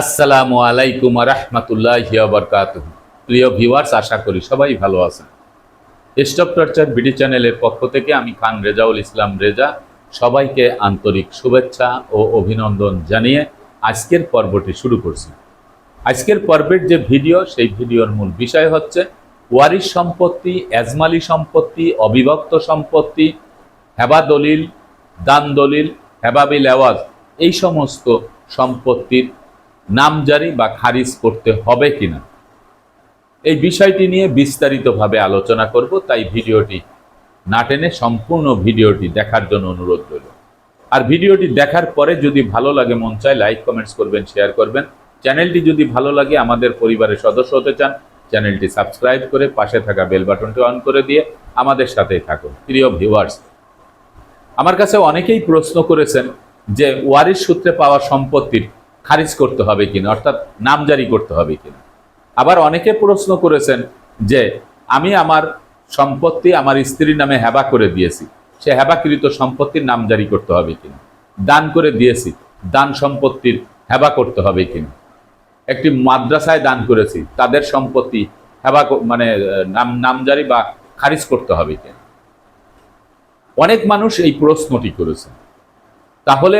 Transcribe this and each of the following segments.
আসসালামু আলাইকুম রহমতুল্লাহ বরকাত প্রিয় ভিউয়ার্স, আশা করি সবাই ভালো আছেন। স্টপ টর্চার বিডি চ্যানেলের পক্ষ থেকে আমি খান রেজাউল ইসলাম রেজা, সবাইকে আন্তরিক শুভেচ্ছা ও অভিনন্দন জানিয়ে আজকের পর্বটি শুরু করছি। আজকের পর্বের যে ভিডিও, সেই ভিডিওর মূল বিষয় হচ্ছে ওয়ারিশ সম্পত্তি, এজমালি সম্পত্তি, অবিভক্ত সম্পত্তি, হেবা দলিল, দান দলিল হেবাবিল আওয়াজ, এই সমস্ত সম্পত্তির নামজারি বা খারিজ করতে হবে কিনা? এই বিষয়টি নিয়ে বিস্তারিতভাবে আলোচনা করব, তাই ভিডিওটি না টেনে সম্পূর্ণ ভিডিওটি দেখার জন্য অনুরোধ রইল। আর ভিডিওটি দেখার পরে যদি ভালো লাগে, মন চায়, লাইক, কমেন্টস করবেন, শেয়ার করবেন। চ্যানেলটি যদি ভালো লাগে, আমাদের পরিবারের সদস্য হতে চান, চ্যানেলটি সাবস্ক্রাইব করে পাশে থাকা বেল বাটনটি অন করে দিয়ে আমাদের সাথেই থাকুন। প্রিয় ভিউয়ার্স, আমার কাছে অনেকেই প্রশ্ন করেছেন যে ওয়ারিশ সূত্রে পাওয়া সম্পত্তির খারিজ করতে হবে কিনা, অর্থাৎ নাম জারি করতে হবে কিনা। আবার অনেকে প্রশ্ন করেছেন যে, আমি আমার সম্পত্তি আমার স্ত্রীর নামে হেবা করে দিয়েছি, সে হেবাকৃত সম্পত্তির নাম জারি করতে হবে কিনা? দান করে দিয়েছি, দান সম্পত্তির হেবা করতে হবে কিনা? একটি মাদ্রাসায় দান করেছি, তাদের সম্পত্তি হেবা মানে নাম, নামজারি বা খারিজ করতে হবে কিনা? অনেক মানুষ এই প্রশ্নটি করেছে তাহলে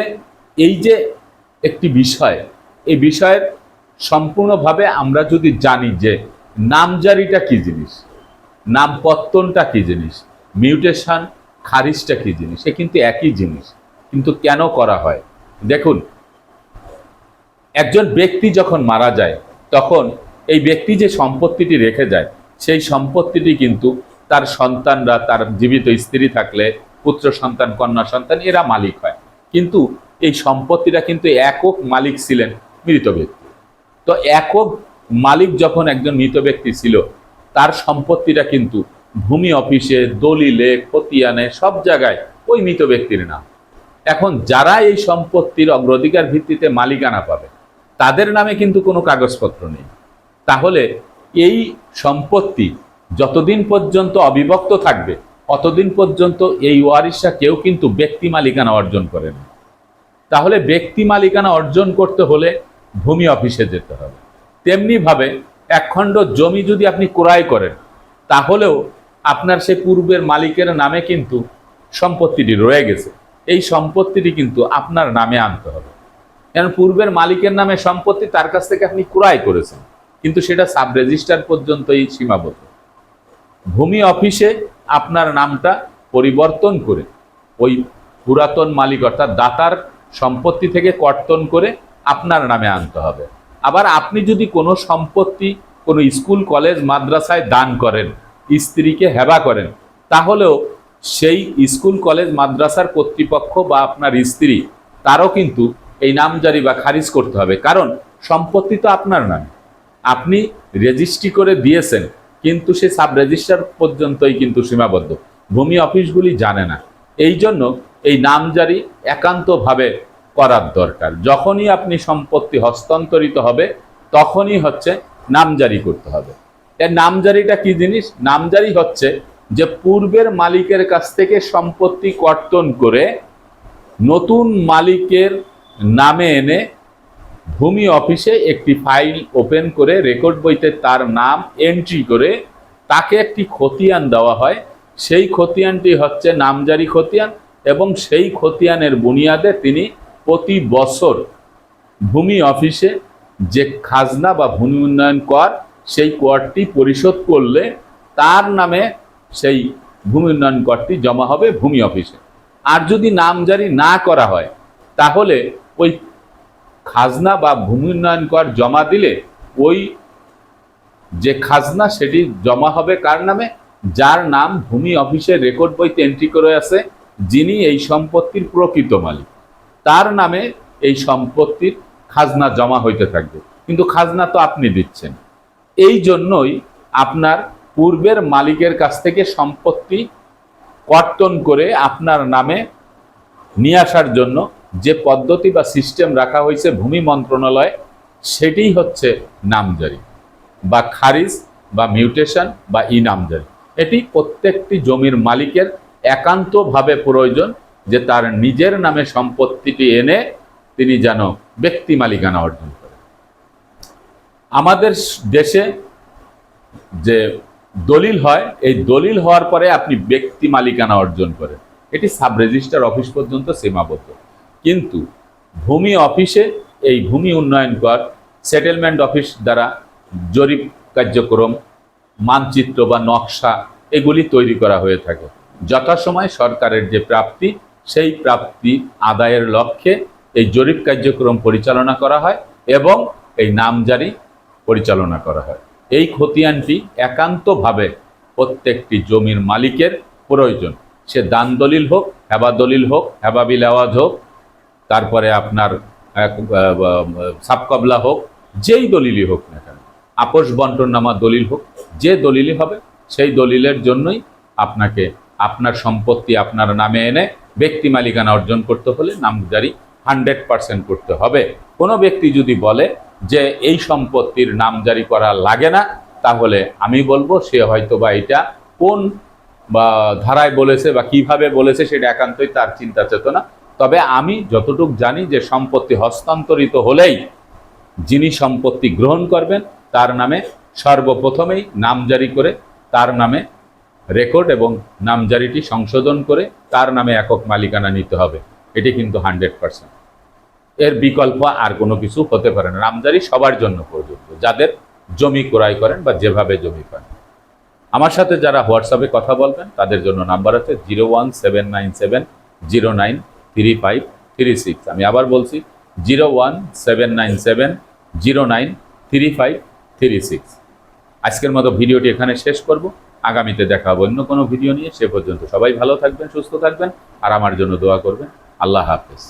এই যে একটি বিষয়। এই বিষয়ের সম্পূর্ণভাবে আমরা যদি জানি যে নামজারিটা কি জিনিস, নামপত্তনটা কি জিনিস, মিউটেশন, খারিজটা কি জিনিস সে কিন্তু একই জিনিস। কিন্তু কেন করা হয়? দেখুন, একজন ব্যক্তি যখন মারা যায়, তখন এই ব্যক্তি যে সম্পত্তিটি রেখে যায়, সেই সম্পত্তিটি কিন্তু তার সন্তানরা, তার জীবিত স্ত্রী থাকলে, পুত্র সন্তান, কন্যা সন্তান, এরা মালিক হয়। কিন্তু এই সম্পত্তিটা কিন্তু একক মালিক ছিলেন মৃত ব্যক্তি। তো একক মালিক যখন একজন মৃত ব্যক্তি ছিল, তার সম্পত্তিটা কিন্তু ভূমি অফিসে, দলিলে, খতিয়ানে, সব জায়গায় ওই মৃত ব্যক্তির নাম। এখন যারা এই সম্পত্তির অগ্রাধিকার ভিত্তিতে মালিকানা পাবে, তাদের নামে কিন্তু কোনো কাগজপত্র নেই। তাহলে এই সম্পত্তি যতদিন পর্যন্ত অবিভক্ত থাকবে, অতদিন পর্যন্ত এই ওয়ারিশা কেউ কিন্তু ব্যক্তি মালিকানা অর্জন করে না। তাহলে ব্যক্তি মালিকানা অর্জন করতে হলে ভূমি অফিসে যেতে হবে। তেমনিভাবে একখণ্ড জমি যদি আপনি ক্রয় করেন, তাহলেও আপনার সে পূর্বের মালিকের নামে কিন্তু সম্পত্তিটি রয়ে গেছে। এই সম্পত্তিটি কিন্তু আপনার নামে আনতে হবে। কারণ পূর্বের মালিকের নামে সম্পত্তি তার কাছ থেকে আপনি ক্রয় করেছেন, কিন্তু সেটা সাব রেজিস্টার পর্যন্তই সীমাবদ্ধ। ভূমি অফিসে আপনার নামটা পরিবর্তন করে ওই পুরাতন মালিক অর্থাৎ দাতার সম্পত্তি থেকে কর্তন করে আপনার নামে আনতে হবে। আবার আপনি যদি কোনো সম্পত্তি কোনো স্কুল, কলেজ, মাদ্রাসায় দান করেন, স্ত্রীকে হেবা করেন, তাহলেও সেই স্কুল, কলেজ, মাদ্রাসার কর্তৃপক্ষ বা আপনার স্ত্রী, তারও কিন্তু এই নামজারি বা খারিজ করতে হবে। কারণ সম্পত্তি তো আপনার নামে। আপনি রেজিস্ট্রি করে দিয়েছেন, কিন্তু সে সাব রেজিস্টার পর্যন্তই কিন্তু সীমাবদ্ধ। ভূমি অফিসগুলি জানে না। এই জন্য এই নামজারি একান্তভাবে করার দরকার। যখনই আপনি সম্পত্তি হস্তান্তরিত হবে, তখনই হচ্ছে নামজারি করতে হবে। এর নামজারিটা কি জিনিস? নামজারি হচ্ছে যে পূর্বের মালিকের কাছ থেকে সম্পত্তি কর্তন করে নতুন মালিকের নামে এনে ভূমি অফিসে একটি ফাইল ওপেন করে রেকর্ড বইতে তার নাম এন্ট্রি করে তাকে একটি খতিয়ান দেওয়া হয়। সেই খতিয়ানটি হচ্ছে নামজারি খতিয়ান। এবং সেই খতিয়ানের বুনিয়াদে তিনি প্রতি বছর ভূমি অফিসে যে খাজনা বা ভূমি উন্নয়ন কর, সেই করটি পরিশোধ করলে তার নামে সেই ভূমি উন্নয়ন করটি জমা হবে ভূমি অফিসে। আর যদি নামজারি না করা হয়, তাহলে ওই খাজনা বা ভূমি উন্নয়ন কর জমা দিলে ওই যে খাজনা সেটি জমা হবে কার নামে? যার নাম ভূমি অফিসের রেকর্ড বইতে এন্ট্রি করে আছে যিনি এই সম্পত্তির প্রকৃত মালিক। তার নামে এই সম্পত্তির খাজনা জমা হইতে থাকবে। কিন্তু খাজনা তো আপনি দিচ্ছেন। এই জন্যই আপনার পূর্বের মালিকের কাছ থেকে সম্পত্তি কর্তন করে আপনার নামে নিয়ে আসার জন্য যে পদ্ধতি বা সিস্টেম রাখা হয়েছে ভূমি মন্ত্রণালয়, সেটিই হচ্ছে নামজারি বা খারিজ বা মিউটেশন বা ই নামজারি। এটি প্রত্যেকটি জমির মালিকের একান্তভাবে প্রয়োজন যে তার নিজের নামে সম্পত্তিটি এনে তিনি যেন ব্যক্তি মালিকানা অর্জন করেন। আমাদের দেশে যে দলিল হয়, এই দলিল হওয়ার পরে আপনি ব্যক্তি মালিকানা অর্জন করেন। এটি সাব রেজিস্ট্রার অফিস পর্যন্ত সীমাবদ্ধ। কিন্তু ভূমি অফিসে এই ভূমি উন্নয়ন কর, সেটেলমেন্ট অফিস দ্বারা জরিপ কার্যক্রম, মানচিত্র বা নকশা, এগুলি তৈরি করা হয়ে থাকে। যথাসময় সরকারের যে প্রাপ্তি, সেই প্রাপ্তি আদায়ের লক্ষ্যে এই জরিপ কার্যক্রম পরিচালনা করা হয় এবং এই নামজারি পরিচালনা করা হয়। এই খতিয়ানটি একান্তভাবে প্রত্যেকটি জমির মালিকের প্রয়োজন। সে দান দলিল হোক, হেবা দলিল হোক, হেবা বিল আওয়াজ হোক, তারপরে আপনার সাবকবলা হোক, যেই দলিলই হোক না কেন। আপোষ বন্টন নামা দলিল হোক, যে দলিলই হবে, সেই দলিলের জন্যই আপনাকে আপনার সম্পত্তি আপনার নামে এনে ব্যক্তি মালিকানা অর্জন করতে হলে নামজারি হান্ড্রেড পার্সেন্ট করতে হবে। কোনো ব্যক্তি যদি বলে যে এই সম্পত্তির নামজারি করা লাগে না, তাহলে আমি বলব সে হয়তো বা এটা কোন, বা ধারায় বলেছে বা কীভাবে বলেছে সেটা একান্তই তার চিন্তা চেতনা। তবে আমি যতটুক জানি যে সম্পত্তি হস্তান্তরিত হলেই যিনি সম্পত্তি গ্রহণ করবেন, তার নামে সর্বপ্রথমেই নামজারি করে তার নামে রেকর্ড এবং নামজারিটি সংশোধন করে তার নামে একক মালিকানা নিতে হবে। এটি কিন্তু হান্ড্রেড পার্সেন্ট। এর বিকল্প আর কোনো কিছু হতে পারে না। নামজারি সবার জন্য প্রযোজ্য যাদের জমি ক্রয় করেন বা যেভাবে জমি পান। আমার সাথে যারা হোয়াটসঅ্যাপে কথা বলবেন, তাদের জন্য নাম্বার আছে zero one seven nine seven, zero nine three five three six. আমি আবার বলছি, zero one seven nine seven, zero nine three five three six. আজকের মতো ভিডিওটি এখানে শেষ করব। আগামীতে দেখা অন্য কোনো ভিডিও নিয়ে সে পর্যন্ত। সবাই ভালো থাকবেন, সুস্থ থাকবেন, আর আমার জন্য দোয়া করবেন। আল্লাহ হাফেজ।